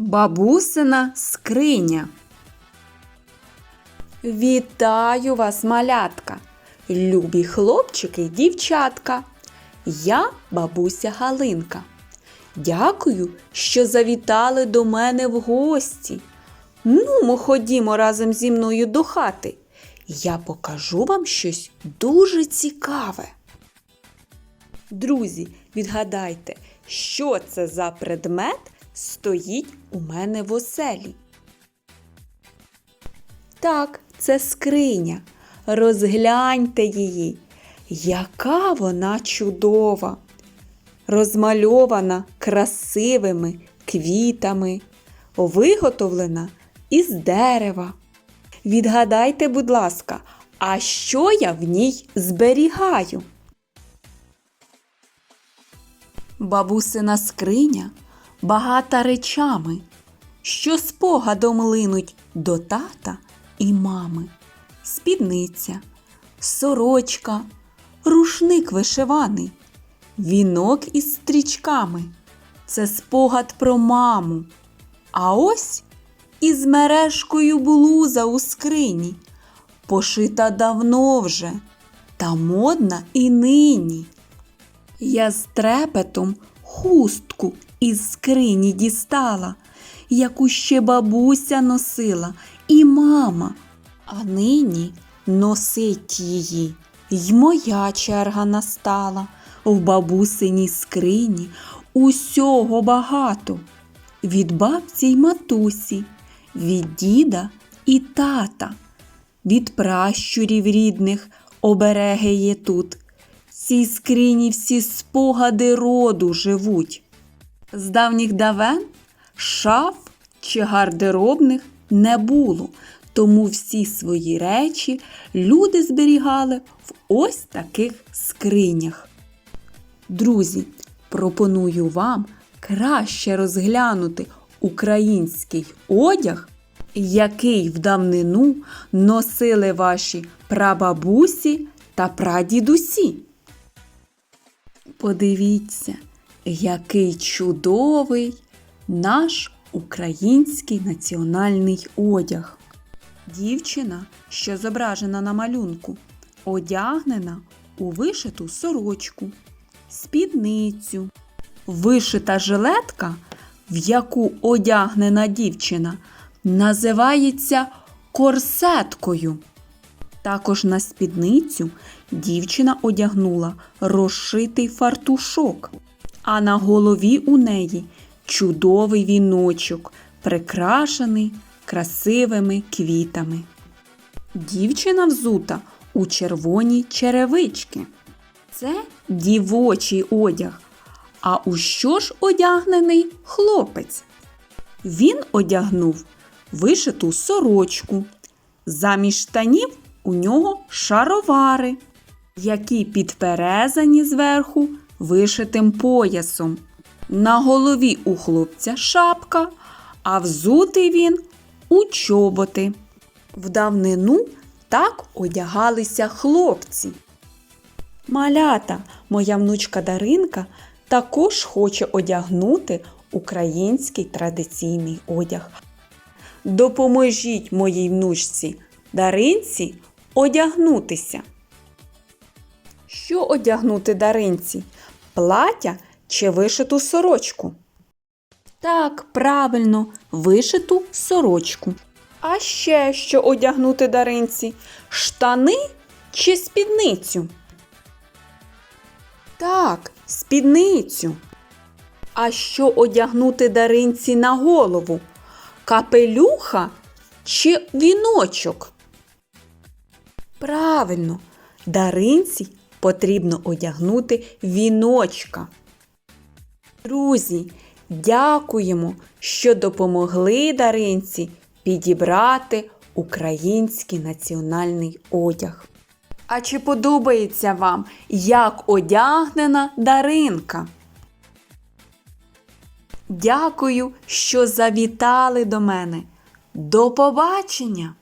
Бабусина скриня. Вітаю вас, малятка, любі хлопчики й дівчатка. Я бабуся Галинка. Дякую, що завітали до мене в гості. Ну, ми ходімо разом зі мною до хати. Я покажу вам щось дуже цікаве. Друзі, відгадайте, що це за предмет стоїть у мене в оселі? Так, це скриня. Розгляньте її. Яка вона чудова! Розмальована красивими квітами, виготовлена із дерева. Відгадайте, будь ласка, а що я в ній зберігаю? Бабусина скриня багата речами, що спогадом линуть до тата і мами. Спідниця, сорочка, рушник вишиваний, вінок із стрічками. Це спогад про маму. А ось із мережкою блуза у скрині, пошита давно вже, та модна і нині. Я з трепетом хустку із скрині дістала, яку ще бабуся носила і мама, а нині носить її. Й моя черга настала в бабусиній скрині усього багато. Від бабці й матусі, від діда і тата, від пращурів рідних обереги є тут. В цій скрині всі спогади роду живуть. З давніх давен шаф чи гардеробних не було, тому всі свої речі люди зберігали в ось таких скринях. Друзі, пропоную вам краще розглянути український одяг, який в давнину носили ваші прабабусі та прадідусі. Подивіться, який чудовий наш український національний одяг. Дівчина, що зображена на малюнку, одягнена у вишиту сорочку, спідницю, вишита жилетка, в яку одягнена дівчина, називається корсеткою. Також на спідницю дівчина одягнула розшитий фартушок, а на голові у неї чудовий віночок, прикрашений красивими квітами. Дівчина взута у червоні черевички. Це дівочий одяг. А у що ж одягнений хлопець? Він одягнув вишиту сорочку. Замість штанів у нього шаровари, які підперезані зверху вишитим поясом. На голові у хлопця шапка, а взутий він у чоботи. В давнину так одягалися хлопці. Малята, моя внучка Даринка також хоче одягнути український традиційний одяг. Допоможіть моїй внучці Даринці одягнутися. Що одягнути Даринці? Плаття чи вишиту сорочку? Так, правильно, вишиту сорочку. А ще що одягнути Даринці? Штани чи спідницю? Так, спідницю. А що одягнути Даринці на голову? Капелюха чи віночок? Правильно, Даринці потрібно одягнути віночка. Друзі, дякуємо, що допомогли Даринці підібрати український національний одяг. А чи подобається вам, як одягнена Даринка? Дякую, що завітали до мене. До побачення!